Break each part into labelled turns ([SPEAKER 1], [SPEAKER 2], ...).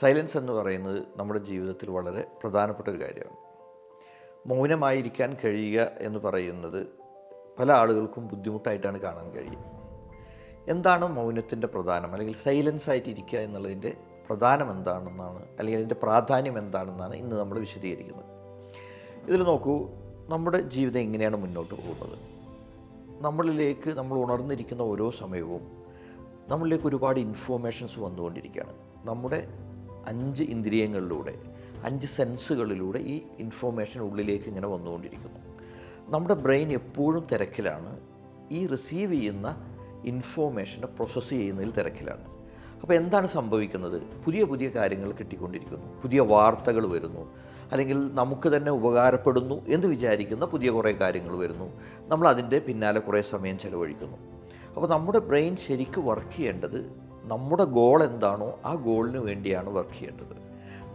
[SPEAKER 1] Silence എന്ന് പറയുന്നത് നമ്മുടെ ജീവിതത്തിൽ വളരെ പ്രധാനപ്പെട്ട ഒരു കാര്യമാണ്. മൗനമായിരിക്കാൻ കഴിയുക എന്ന് പറയുന്നത് പല ആളുകൾക്കും ബുദ്ധിമുട്ടായിട്ടാണ് കാണാൻ കഴിയുക എന്താണ് മൗനത്തിന്റെ പ്രധാനം? അല്ലെങ്കിൽ സൈലൻസ് ആയിട്ട് ഇരിക്കുക എന്നുള്ളതിന്റെ പ്രധാനം എന്താണെന്നാണ് അല്ലെങ്കിൽ അതിന്റെ പ്രാധാന്യം എന്താണെന്നാണ് ഇന്ന് നമ്മൾ വിശദീകരിക്കുന്നത്. ഇതിൽ നോക്കൂ നമ്മുടെ ജീവിതം എങ്ങനെയാണ് മുന്നോട്ട് പോകുന്നത്? നമ്മളിലേക്ക് നമ്മൾ ഉണർന്നിരിക്കുന്ന ഓരോ സമയവും നമ്മളിലേക്ക് ഒരുപാട് ഇൻഫോർമേഷൻസ് വന്നുകൊണ്ടിരിക്കുകയാണ്. നമ്മുടെ അഞ്ച് ഇന്ദ്രിയങ്ങളിലൂടെ അഞ്ച് സെൻസുകളിലൂടെ ഈ ഇൻഫോർമേഷൻ ഉള്ളിലേക്ക് ഇങ്ങനെ വന്നുകൊണ്ടിരിക്കുന്നു. നമ്മുടെ ബ്രെയിൻ എപ്പോഴും തിരക്കിലാണ്. ഈ റിസീവ് ചെയ്യുന്ന ഇൻഫോർമേഷനെ പ്രോസസ്സ് ചെയ്യുന്നതിൽ തിരക്കിലാണ്. അപ്പോൾ എന്താണ് സംഭവിക്കുന്നത്? പുതിയ പുതിയ കാര്യങ്ങൾ കിട്ടിക്കൊണ്ടിരിക്കുന്നു. പുതിയ വാർത്തകൾ വരുന്നു. അല്ലെങ്കിൽ നമുക്ക് തന്നെ ഉപകാരപ്പെടുന്നു എന്ന് വിചാരിക്കുന്ന പുതിയ കുറേ കാര്യങ്ങൾ വരുന്നു. നമ്മൾ അതിന്റെ പിന്നാലെ കുറേ സമയം ചിലവഴിക്കുന്നു. അപ്പോൾ നമ്മുടെ ബ്രെയിൻ ശരിക്കും വർക്ക് ചെയ്യേണ്ടത് നമ്മുടെ ഗോൾ എന്താണോ ആ ഗോളിന് വേണ്ടിയാണ് വർക്ക് ചെയ്യേണ്ടത്.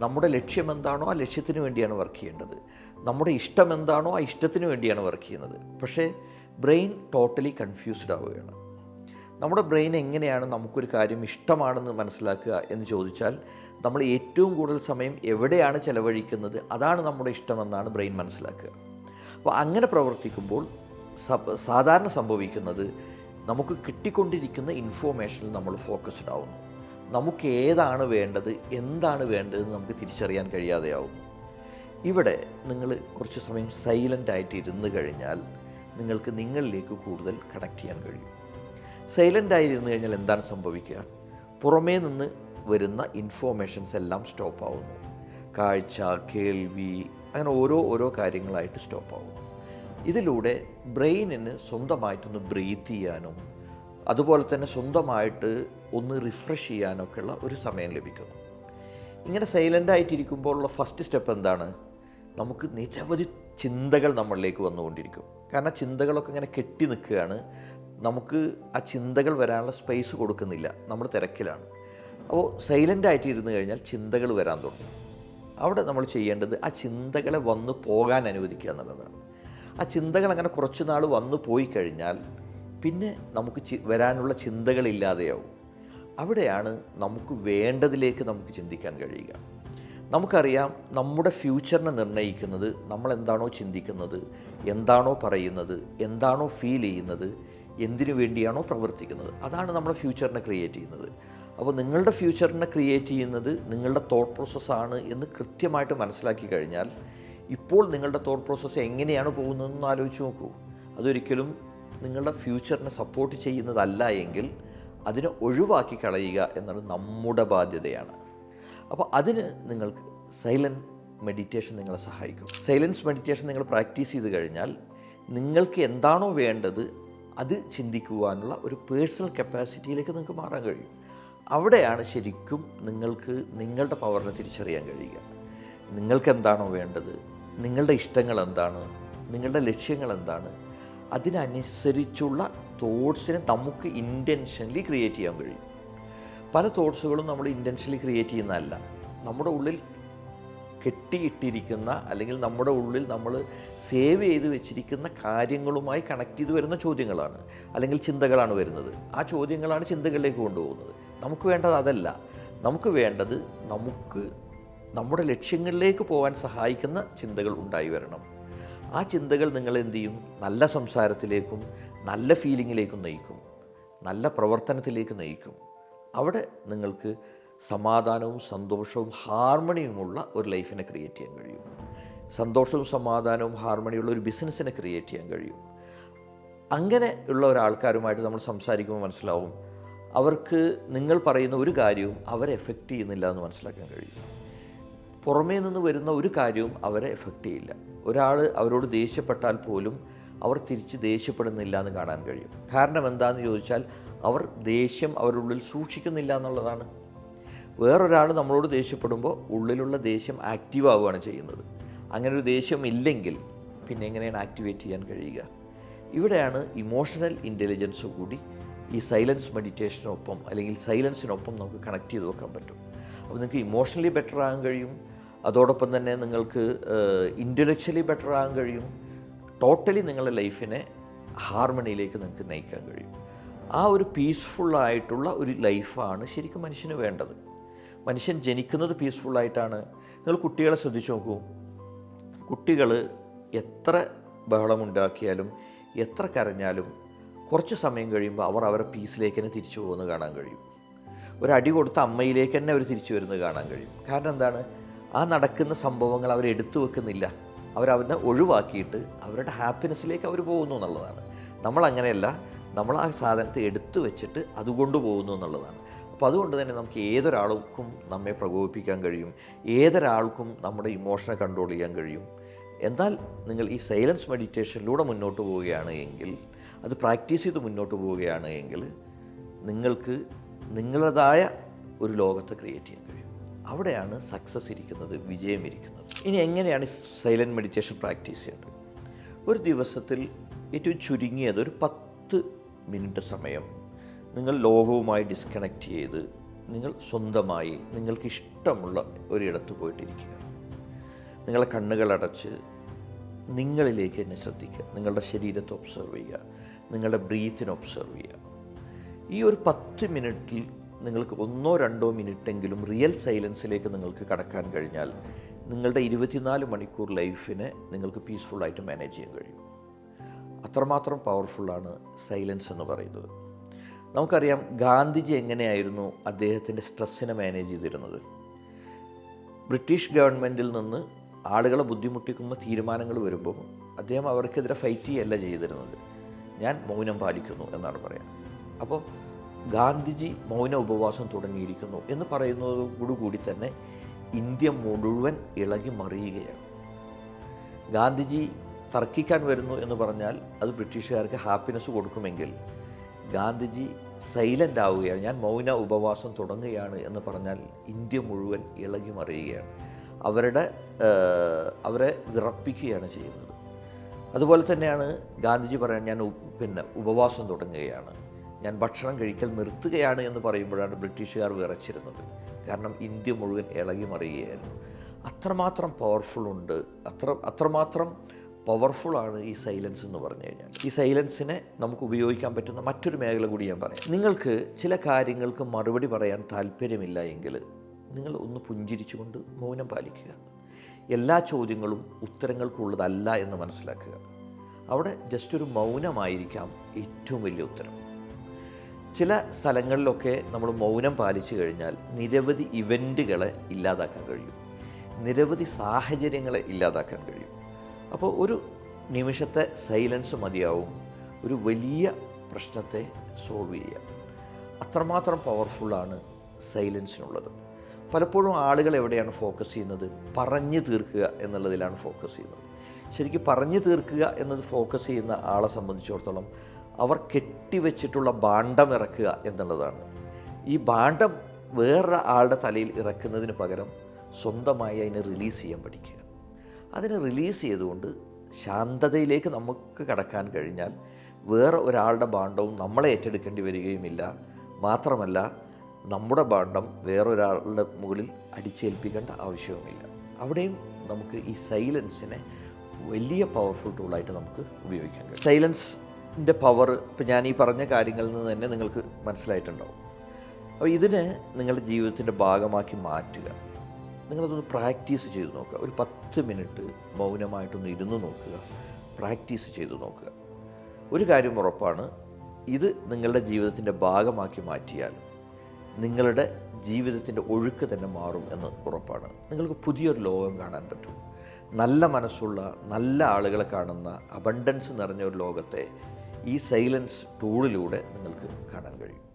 [SPEAKER 1] നമ്മുടെ ലക്ഷ്യം എന്താണോ ആ ലക്ഷ്യത്തിന് വേണ്ടിയാണ് വർക്ക് ചെയ്യേണ്ടത്. നമ്മുടെ ഇഷ്ടം എന്താണോ ആ ഇഷ്ടത്തിന് വേണ്ടിയാണ് വർക്ക് ചെയ്യുന്നത്. പക്ഷേ ബ്രെയിൻ ടോട്ടലി കൺഫ്യൂസ്ഡ് ആവുകയാണ്. നമ്മുടെ ബ്രെയിൻ എങ്ങനെയാണ് നമുക്കൊരു കാര്യം ഇഷ്ടമാണെന്ന് മനസ്സിലാക്കുക എന്ന് ചോദിച്ചാൽ നമ്മൾ ഏറ്റവും കൂടുതൽ സമയം എവിടെയാണ് ചിലവഴിക്കുന്നത് അതാണ് നമ്മുടെ ഇഷ്ടമെന്നാണ് ബ്രെയിൻ മനസ്സിലാക്കുക. അപ്പോൾ അങ്ങനെ പ്രവർത്തിക്കുമ്പോൾ സാധാരണ സംഭവിക്കുന്നത് നമുക്ക് കിട്ടിക്കൊണ്ടിരിക്കുന്ന ഇൻഫോർമേഷനിൽ നമ്മൾ ഫോക്കസ്ഡ് ആവുന്നു. നമുക്ക് ഏതാണ് വേണ്ടത് എന്താണ് വേണ്ടതെന്ന് നമുക്ക് തിരിച്ചറിയാൻ കഴിയാതെയാവുന്നു. ഇവിടെ നിങ്ങൾ കുറച്ച് സമയം സൈലന്റ് ആയിട്ട് ഇരുന്ന് കഴിഞ്ഞാൽ നിങ്ങൾക്ക് നിങ്ങളിലേക്ക് കൂടുതൽ കണക്ട് ചെയ്യാൻ കഴിയും. സൈലന്റ് ആയിരുന്ന് കഴിഞ്ഞാൽ എന്താണ് സംഭവിക്കുക? പുറമേ നിന്ന് വരുന്ന ഇൻഫോർമേഷൻസ് എല്ലാം സ്റ്റോപ്പ് ആവുന്നു. കാഴ്ച കേൾവി അങ്ങനെ ഓരോ ഓരോ കാര്യങ്ങളായിട്ട് സ്റ്റോപ്പ് ആവുന്നു. ഇതിലൂടെ ബ്രെയിനിന് സ്വന്തമായിട്ടൊന്ന് ബ്രീത്ത് ചെയ്യാനും അതുപോലെ തന്നെ സ്വന്തമായിട്ട് ഒന്ന് റിഫ്രഷ് ചെയ്യാനൊക്കെയുള്ള ഒരു സമയം ലഭിക്കുന്നു. ഇങ്ങനെ സൈലന്റ് ആയിട്ടിരിക്കുമ്പോഴുള്ള ഫസ്റ്റ് സ്റ്റെപ്പ് എന്താണ്? നമുക്ക് നിരവധി ചിന്തകൾ നമ്മളിലേക്ക് വന്നുകൊണ്ടിരിക്കും. കാരണം ചിന്തകളൊക്കെ ഇങ്ങനെ കെട്ടി നിൽക്കുകയാണ്. നമുക്ക് ആ ചിന്തകൾ വരാനുള്ള സ്പേസ് കൊടുക്കുന്നില്ല. നമ്മൾ തിരക്കിലാണ്. അപ്പോൾ സൈലന്റ് ആയിട്ട് ഇരുന്ന് കഴിഞ്ഞാൽ ചിന്തകൾ വരാൻ തുടങ്ങും. അവിടെ നമ്മൾ ചെയ്യേണ്ടത് ആ ചിന്തകളെ വന്ന് പോകാൻ അനുവദിക്കുക എന്നുള്ളതാണ്. ആ ചിന്തകൾ അങ്ങനെ കുറച്ച് നാൾ വന്നു പോയി കഴിഞ്ഞാൽ പിന്നെ നമുക്ക് ചി- വരാനുള്ള ചിന്തകളില്ലാതെയാവും. അവിടെയാണ് നമുക്ക് വേണ്ടതിലേക്ക് നമുക്ക് ചിന്തിക്കാൻ കഴിയുക. നമുക്കറിയാം നമ്മുടെ ഫ്യൂച്ചറിനെ നിർണയിക്കുന്നത് നമ്മൾ എന്താണോ ചിന്തിക്കുന്നത് എന്താണോ പറയുന്നത് എന്താണോ ഫീൽ ചെയ്യുന്നത് എന്തിനു വേണ്ടിയാണോ പ്രവർത്തിക്കുന്നത്. അതാണ് നമ്മുടെ ഫ്യൂച്ചറിനെ ക്രിയേറ്റ് ചെയ്യുന്നത്. അപ്പോൾ നിങ്ങളുടെ ഫ്യൂച്ചറിനെ ക്രിയേറ്റ് ചെയ്യുന്നത് നിങ്ങളുടെ തോട്ട് പ്രോസസ്സാണ് എന്ന് കൃത്യമായിട്ട് മനസ്സിലാക്കി കഴിഞ്ഞാൽ ഇപ്പോൾ നിങ്ങളുടെ തോട്ട് പ്രോസസ്സ് എങ്ങനെയാണ് പോകുന്നതെന്ന് ആലോചിച്ച് നോക്കൂ. അതൊരിക്കലും നിങ്ങളുടെ ഫ്യൂച്ചറിനെ സപ്പോർട്ട് ചെയ്യുന്നതല്ല എങ്കിൽ അതിനെ ഒഴിവാക്കി കളയുക എന്നത് നമ്മുടെ ബാധ്യതയാണ്. അപ്പോൾ അതിന് നിങ്ങൾക്ക് സൈലന്റ് മെഡിറ്റേഷൻ നിങ്ങളെ സഹായിക്കും. സൈലൻസ് മെഡിറ്റേഷൻ നിങ്ങൾ പ്രാക്ടീസ് ചെയ്ത് കഴിഞ്ഞാൽ നിങ്ങൾക്ക് എന്താണോ വേണ്ടത് അത് ചിന്തിക്കുവാനുള്ള ഒരു പേഴ്സണൽ കപ്പാസിറ്റിയിലേക്ക് നിങ്ങൾക്ക് മാറാൻ കഴിയും. അവിടെയാണ് ശരിക്കും നിങ്ങൾക്ക് നിങ്ങളുടെ പവറിനെ തിരിച്ചറിയാൻ കഴിയുക. നിങ്ങൾക്ക് എന്താണോ വേണ്ടത് നിങ്ങളുടെ ഇഷ്ടങ്ങൾ എന്താണ് നിങ്ങളുടെ ലക്ഷ്യങ്ങൾ എന്താണ് അതിനനുസരിച്ചുള്ള തോട്ട്സിനെ നമുക്ക് ഇന്റൻഷനലി ക്രിയേറ്റ് ചെയ്യാൻ കഴിയും. പല തോട്ട്സുകളും നമ്മൾ ഇന്റൻഷനലി ക്രിയേറ്റ് ചെയ്യുന്നതല്ല. നമ്മുടെ ഉള്ളിൽ കെട്ടിയിട്ടിരിക്കുന്ന അല്ലെങ്കിൽ നമ്മുടെ ഉള്ളിൽ നമ്മൾ സേവ് ചെയ്ത് വെച്ചിരിക്കുന്ന കാര്യങ്ങളുമായി കണക്ട് ചെയ്ത് വരുന്ന ചോദ്യങ്ങളാണ്. അല്ലെങ്കിൽ ചിന്തകളാണ് വരുന്നത്. ആ ചോദ്യങ്ങളാണ് ചിന്തകളിലേക്ക് കൊണ്ടുപോകുന്നത്. നമുക്ക് വേണ്ടത് അതല്ല. നമുക്ക് വേണ്ടത് നമുക്ക് നമ്മുടെ ലക്ഷ്യങ്ങളിലേക്ക് പോകാൻ സഹായിക്കുന്ന ചിന്തകൾ ഉണ്ടായി വരണം. ആ ചിന്തകൾ നിങ്ങൾ ചെയ്യും? നല്ല സംസാരത്തിലേക്കും നല്ല ഫീലിങ്ങിലേക്കും നയിക്കും. നല്ല പ്രവർത്തനത്തിലേക്ക് നയിക്കും. അവിടെ നിങ്ങൾക്ക് സമാധാനവും സന്തോഷവും ഹാർമണിയുമുള്ള ഒരു ലൈഫിനെ ക്രിയേറ്റ് ചെയ്യാൻ കഴിയും. സന്തോഷവും സമാധാനവും ഹാർമണിയുള്ള ഒരു ബിസിനസ്സിനെ ക്രിയേറ്റ് ചെയ്യാൻ കഴിയും. അങ്ങനെ ഉള്ള ഒരാൾക്കാരുമായിട്ട് നമ്മൾ സംസാരിക്കുമ്പോൾ മനസ്സിലാവും. അവർക്ക് നിങ്ങൾ പറയുന്ന ഒരു കാര്യവും അവരെ എഫക്റ്റ് ചെയ്യുന്നില്ല എന്ന് മനസ്സിലാക്കാൻ കഴിയും. പുറമേ നിന്ന് വരുന്ന ഒരു കാര്യവും അവരെ എഫക്റ്റ് ചെയ്യില്ല. ഒരാൾ അവരോട് ദേഷ്യപ്പെട്ടാൽ പോലും അവർ തിരിച്ച് ദേഷ്യപ്പെടുന്നില്ല എന്ന് കാണാൻ കഴിയും. കാരണം എന്താണെന്ന് ചോദിച്ചാൽ അവർ ദേഷ്യം അവരുള്ളിൽ സൂക്ഷിക്കുന്നില്ല എന്നുള്ളതാണ്. വേറൊരാൾ നമ്മളോട് ദേഷ്യപ്പെടുമ്പോൾ ഉള്ളിലുള്ള ദേഷ്യം ആക്റ്റീവ് ആവുകയാണ് ചെയ്യുന്നത്. അങ്ങനെ ഒരു ദേഷ്യം ഇല്ലെങ്കിൽ പിന്നെ എങ്ങനെയാണ് ആക്ടിവേറ്റ് ചെയ്യാൻ കഴിയുക? ഇവിടെയാണ് ഇമോഷണൽ ഇന്റലിജൻസ് കൂടി ഈ സൈലൻസ് മെഡിറ്റേഷനൊപ്പം അല്ലെങ്കിൽ സൈലൻസിനൊപ്പം നമുക്ക് കണക്ട് ചെയ്ത് വെക്കാൻ പറ്റും. അപ്പോൾ നിങ്ങൾക്ക് ഇമോഷണലി ബെറ്റർ ആകാൻ കഴിയും. അതോടൊപ്പം തന്നെ നിങ്ങൾക്ക് ഇന്റലക്ച്വലി ബെറ്റർ ആകാൻ കഴിയും. ടോട്ടലി നിങ്ങളുടെ ലൈഫിനെ ഹാർമണിയിലേക്ക് നിങ്ങൾക്ക് നയിക്കാൻ കഴിയും. ആ ഒരു പീസ്ഫുള്ളായിട്ടുള്ള ഒരു ലൈഫാണ് ശരിക്കും മനുഷ്യന് വേണ്ടത്. മനുഷ്യൻ ജനിക്കുന്നത് പീസ്ഫുള്ളായിട്ടാണ് നിങ്ങൾ കുട്ടികളെ ശ്രദ്ധിച്ചു നോക്കൂ. കുട്ടികൾ എത്ര ബഹളമുണ്ടാക്കിയാലും എത്ര കരഞ്ഞാലും കുറച്ച് സമയം കഴിയുമ്പോൾ അവർ അവരുടെ പീസിലേക്ക് തന്നെ തിരിച്ചു പോകുന്നത് കാണാൻ കഴിയും. ഒരടി കൊടുത്ത അമ്മയിലേക്ക് തന്നെ അവർ തിരിച്ചു വരുന്നത് കാണാൻ കഴിയും. കാരണം എന്താണ്? ആ നടക്കുന്ന സംഭവങ്ങൾ അവർ എടുത്തു വെക്കുന്നില്ല. അവരവനെ ഒഴിവാക്കിയിട്ട് അവരുടെ ഹാപ്പിനെസ്സിലേക്ക് അവർ പോകുന്നു എന്നുള്ളതാണ്. നമ്മൾ അങ്ങനെയല്ല നമ്മൾ ആ സാധനത്തെ എടുത്തു വെച്ചിട്ട് അതുകൊണ്ട് പോകുന്നു എന്നുള്ളതാണ്. അപ്പോൾ അതുകൊണ്ട് തന്നെ നമുക്ക് ഏതൊരാൾക്കും നമ്മെ പ്രകോപിപ്പിക്കാൻ കഴിയും ഏതൊരാൾക്കും നമ്മുടെ ഇമോഷനെ കൺട്രോൾ ചെയ്യാൻ കഴിയും. എന്നാൽ നിങ്ങൾ ഈ സൈലൻസ് മെഡിറ്റേഷനിലൂടെ മുന്നോട്ട് പോവുകയാണ് എങ്കിൽ അത് പ്രാക്ടീസ് ചെയ്ത് മുന്നോട്ട് പോവുകയാണ് എങ്കിൽ നിങ്ങൾക്ക് നിങ്ങളുടേതായ ഒരു ലോകത്തെ ക്രിയേറ്റ് ചെയ്യാൻ കഴിയും. അവിടെയാണ് സക്സസ് ഇരിക്കുന്നത് വിജയം ഇരിക്കുന്നത്. ഇനി എങ്ങനെയാണ് സൈലന്റ് മെഡിറ്റേഷൻ പ്രാക്ടീസ് ചെയ്യേണ്ടത്? ഒരു ദിവസത്തിൽ ഏറ്റവും ചുരുങ്ങിയത് ഒരു പത്ത് മിനിറ്റ് സമയം നിങ്ങൾ ലോകവുമായി ഡിസ്കണക്റ്റ് ചെയ്ത് നിങ്ങൾ സ്വന്തമായി നിങ്ങൾക്ക് ഇഷ്ടമുള്ള ഒരിടത്ത് പോയിട്ടിരിക്കുക. നിങ്ങളെ കണ്ണുകളടച്ച് നിങ്ങളിലേക്ക് തന്നെ ശ്രദ്ധിക്കുക. നിങ്ങളുടെ ശരീരത്തെ ഒബ്സർവ് ചെയ്യുക. നിങ്ങളുടെ ബ്രീത്തിനെ ഒബ്സർവ് ചെയ്യുക. ഈ ഒരു പത്ത് മിനിറ്റിൽ നിങ്ങൾക്ക് ഒന്നോ രണ്ടോ മിനിറ്റെങ്കിലും റിയൽ സൈലൻസിലേക്ക് നിങ്ങൾക്ക് കടക്കാൻ കഴിഞ്ഞാൽ നിങ്ങളുടെ ഇരുപത്തിനാല് മണിക്കൂർ ലൈഫിനെ നിങ്ങൾക്ക് പീസ്ഫുള്ളായിട്ട് മാനേജ് ചെയ്യാൻ കഴിയും. അത്രമാത്രം പവർഫുള്ളാണ് സൈലൻസ് എന്ന് പറയുന്നത്. നമുക്കറിയാം ഗാന്ധിജി എങ്ങനെയായിരുന്നു അദ്ദേഹത്തിന്റെ സ്ട്രെസ്സിനെ മാനേജ് ചെയ്തിരുന്നത്? ബ്രിട്ടീഷ് ഗവൺമെന്റിൽ നിന്ന് ആളുകളെ ബുദ്ധിമുട്ടിക്കുന്ന തീരുമാനങ്ങൾ വരുമ്പോൾ അദ്ദേഹം അവർക്കെതിരെ ഫൈറ്റ് ചെയ്യല്ല ചെയ്തിരുന്നത്. ഞാൻ മൗനം പാലിക്കുന്നു എന്നാണ് പറയാം. അപ്പോൾ ഗാന്ധിജി മൗന ഉപവാസം തുടങ്ങിയിരിക്കുന്നു എന്ന് പറയുന്നതോടുകൂടി തന്നെ ഇന്ത്യ മുഴുവൻ ഇളകി മറിയുകയാണ്. ഗാന്ധിജി തർക്കിക്കാൻ വരുന്നു എന്ന് പറഞ്ഞാൽ അത് ബ്രിട്ടീഷുകാർക്ക് ഹാപ്പിനെസ് കൊടുക്കുമെങ്കിൽ ഗാന്ധിജി സൈലന്റ് ആവുകയാണ്. ഞാൻ മൗന ഉപവാസം തുടങ്ങുകയാണ് എന്ന് പറഞ്ഞാൽ ഇന്ത്യ മുഴുവൻ ഇളകി മറിയുകയാണ്. അവരുടെ അവരെ വിറപ്പിക്കുകയാണ് ചെയ്യുന്നത്. അതുപോലെ തന്നെയാണ് ഗാന്ധിജി പറയാൻ ഞാൻ പിന്നെ ഉപവാസം തുടങ്ങുകയാണ്. ഞാൻ ഭക്ഷണം കഴിക്കൽ നിർത്തുകയാണ് എന്ന് പറയുമ്പോഴാണ് ബ്രിട്ടീഷുകാർ വിറച്ചിരുന്നത്. കാരണം ഇന്ത്യ മുഴുവൻ ഇളകി മറിയുകയായിരുന്നു. അത്രമാത്രം പവർഫുൾ ഉണ്ട്. അത്ര അത്രമാത്രം പവർഫുള്ളാണ് ഈ സൈലൻസ് എന്ന് പറഞ്ഞു കഴിഞ്ഞാൽ. ഈ സൈലൻസിനെ നമുക്ക് ഉപയോഗിക്കാൻ പറ്റുന്ന മറ്റൊരു മേഖല കൂടി ഞാൻ പറയാം. നിങ്ങൾക്ക് ചില കാര്യങ്ങൾക്ക് മറുപടി പറയാൻ താല്പര്യമില്ല എങ്കിൽ നിങ്ങൾ ഒന്ന് പുഞ്ചിരിച്ചുകൊണ്ട് മൗനം പാലിക്കുക. എല്ലാ ചോദ്യങ്ങളും ഉത്തരങ്ങൾക്കുള്ളതല്ല എന്ന് മനസ്സിലാക്കുക. അവിടെ ജസ്റ്റ് ഒരു മൗനമായിരിക്കാം ഏറ്റവും വലിയ ഉത്തരം. ചില സ്ഥലങ്ങളിലൊക്കെ നമ്മൾ മൗനം പാലിച്ചു കഴിഞ്ഞാൽ നിരവധി ഇവന്റുകളെ ഇല്ലാതാക്കാൻ കഴിയും. നിരവധി സാഹചര്യങ്ങളെ ഇല്ലാതാക്കാൻ കഴിയും. അപ്പോൾ ഒരു നിമിഷത്തെ സൈലൻസ് മതിയാവും. ഒരു വലിയ പ്രശ്നത്തെ സോൾവ് ചെയ്യാൻ അത്രമാത്രം പവർഫുള്ളാണ് സൈലൻസിനുള്ളത്. പലപ്പോഴും ആളുകൾ എവിടെയാണ് ഫോക്കസ് ചെയ്യുന്നത്? പറഞ്ഞു തീർക്കുക എന്നുള്ളതിലാണ് ഫോക്കസ് ചെയ്യുന്നത്. ശരിക്കും പറഞ്ഞു തീർക്കുക എന്നത് ഫോക്കസ് ചെയ്യുന്ന ആളെ സംബന്ധിച്ചിടത്തോളം അവർ കെട്ടിവെച്ചിട്ടുള്ള ഭാണ്ഡം ഇറക്കുക എന്നുള്ളതാണ്. ഈ ഭാണ്ഡം വേറൊരു ആളുടെ തലയിൽ ഇറക്കുന്നതിന് പകരം സ്വന്തമായി അതിനെ റിലീസ് ചെയ്യാൻ പഠിക്കുക. അതിനെ റിലീസ് ചെയ്തുകൊണ്ട് ശാന്തതയിലേക്ക് നമുക്ക് കടക്കാൻ കഴിഞ്ഞാൽ വേറെ ഒരാളുടെ ഭാണ്ഡവും നമ്മളെ ഏറ്റെടുക്കേണ്ടി വരികയുമില്ല. മാത്രമല്ല നമ്മുടെ ഭാണ്ഡം വേറൊരാളുടെ മുകളിൽ അടിച്ചേൽപ്പിക്കേണ്ട ആവശ്യവുമില്ല. അവിടെയും നമുക്ക് ഈ സൈലൻസിനെ വലിയ പവർഫുൾ ടൂളായിട്ട് നമുക്ക് ഉപയോഗിക്കാൻ കഴിയും. സൈലൻസിന്റെ പവർ ഇപ്പം ഞാൻ ഈ പറഞ്ഞ കാര്യങ്ങളിൽ നിന്ന് തന്നെ നിങ്ങൾക്ക് മനസ്സിലായിട്ടുണ്ടാവും. അപ്പോൾ ഇതിനെ നിങ്ങളുടെ ജീവിതത്തിന്റെ ഭാഗമാക്കി മാറ്റുക. നിങ്ങളതൊന്ന് പ്രാക്ടീസ് ചെയ്ത് നോക്കുക. ഒരു പത്ത് മിനിറ്റ് മൗനമായിട്ടൊന്ന് ഇരുന്ന് നോക്കുക. പ്രാക്ടീസ് ചെയ്ത് നോക്കുക. ഒരു കാര്യം ഉറപ്പാണ്. ഇത് നിങ്ങളുടെ ജീവിതത്തിന്റെ ഭാഗമാക്കി മാറ്റിയാൽ നിങ്ങളുടെ ജീവിതത്തിന്റെ ഒഴുക്ക് തന്നെ മാറും എന്ന് ഉറപ്പാണ്. നിങ്ങൾക്ക് പുതിയൊരു ലോകം കാണാൻ പറ്റും. നല്ല മനസ്സുള്ള നല്ല ആളുകളെ കാണുന്ന അബണ്ടൻസ് നിറഞ്ഞ ഒരു ലോകത്തെ ഈ സൈലൻസ് ടൂളിലൂടെ നിങ്ങൾക്ക് കാണാൻ കഴിയും.